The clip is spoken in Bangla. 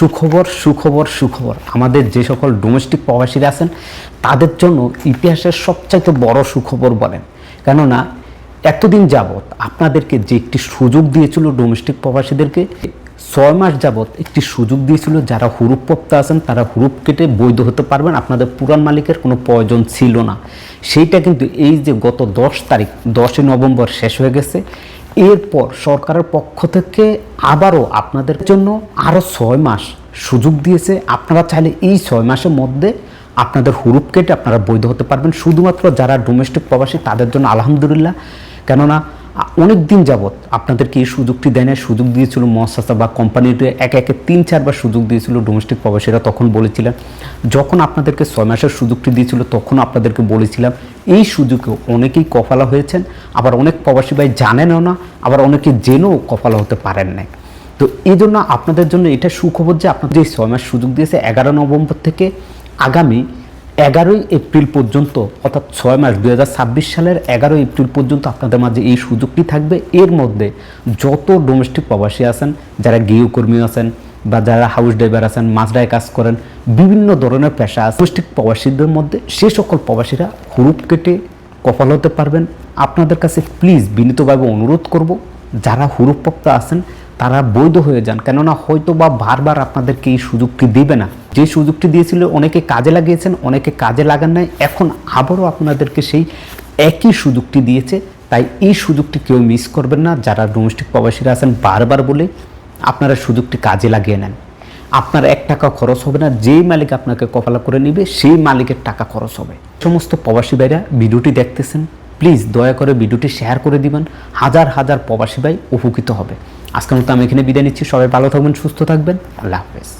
সুখবর সুখবর সুখবর। আমাদের যে সকল ডোমেস্টিক প্রবাসীরা আছেন, তাদের জন্য ইতিহাসের সবচাইতে বড় সুখবর বলেন। কেননা, এতদিন যাবৎ আপনাদেরকে যে একটি সুযোগ দিয়েছিল ডোমেস্টিক প্রবাসীদেরকে, ছয় মাস যাবৎ একটি সুযোগ দিয়েছিল যারা হুরুপপ্রাপ্ত আছেন, তারা হুরুপ কেটে বৈধ হতে পারবেন, আপনাদের পুরান মালিকের কোনো প্রয়োজন ছিল না। সেইটা কিন্তু এই যে গত দশ তারিখ, দশই নভেম্বর শেষ হয়ে গেছে এরপর সরকারের পক্ষ থেকে আবারও আপনাদের জন্য আরও ছয় মাস সুযোগ দিয়েছে। আপনারা চাইলে এই ছয় মাসের মধ্যে আপনাদের হুরুপ কেটে আপনারা বৈধ হতে পারবেন। শুধুমাত্র যারা ডোমেস্টিক প্রবাসী, তাদের জন্য আলহামদুলিল্লাহ। কেননা অনেক দিন যাবৎ আপনাদেরকে এই সুযোগটি দেয় না সুযোগ দিয়েছিল মহাসাসা বা কোম্পানিতে একে একে তিন চারবার সুযোগ দিয়েছিল ডোমেস্টিক প্রবাসীরা তখন বলেছিলেন। যখন আপনাদেরকে ছয় মাসের সুযোগটি দিয়েছিল, তখন আপনাদেরকে বলেছিলাম, এই সুযোগে অনেকেই কফালা হয়েছেন, আবার অনেক প্রবাসী ভাই জানেনও না, আবার অনেকে জেনেও কফালা হতে পারেন নাই। তো এই জন্য আপনাদের জন্য এটা সুখবর যে আপনাদের যে ছয় মাস সুযোগ দিয়েছে, এগারো নভেম্বর থেকে আগামী এগারোই এপ্রিল পর্যন্ত, অর্থাৎ ছয় মাস দু হাজার ছাব্বিশ সালের এগারোই এপ্রিল পর্যন্ত আপনাদের মাঝে এই সুযোগটি থাকবে। এর মধ্যে যত ডোমেস্টিক প্রবাসী আছেন, যারা গৃহকর্মী আছেন বা যারা হাউস ড্রাইভার আছেন, মাছরায় কাজ করেন, বিভিন্ন ধরনের পেশা আছে। ডোমেস্টিক প্রবাসীদের মধ্যে সে সকল প্রবাসীরা হুরুপ কেটে কপাল হতে পারবেন। আপনাদের কাছে প্লিজ বিনীতভাবে অনুরোধ করব, যারা হুরুপ্রাপ্ত আছেন তারা বৈধ হয়ে যান। কেননা হয়তো বা বারবার আপনাদেরকে এই সুযোগটি দিবে না। যে সুযোগটি দিয়েছিল, অনেকে কাজে লাগিয়েছেন, অনেকে কাজে লাগান নাই। এখন আবারও আপনাদেরকে সেই একই সুযোগটি দিয়েছে। তাই এই সুযোগটি কেউ মিস করবেন না। যারা ডোমেস্টিক প্রবাসীরা আছেন, বারবার বলে, আপনারা সুযোগটি কাজে লাগিয়ে নেন। আপনার এক টাকা খরচ হবে না। যেই মালিক আপনাকে কপালা করে নেবে, সেই মালিকের টাকা খরচ হবে। সমস্ত প্রবাসী ভাইরা ভিডিওটি দেখতেছেন। প্লিজ দয়া করে ভিডিওটি শেয়ার করে দিবেন। হাজার হাজার প্রবাসী ভাই উপকৃত হবে। আজকের মতো আমি এখানে বিদায় নিচ্ছি। সবাই ভালো থাকবেন সুস্থ থাকবেন। আল্লাহ হাফেজ।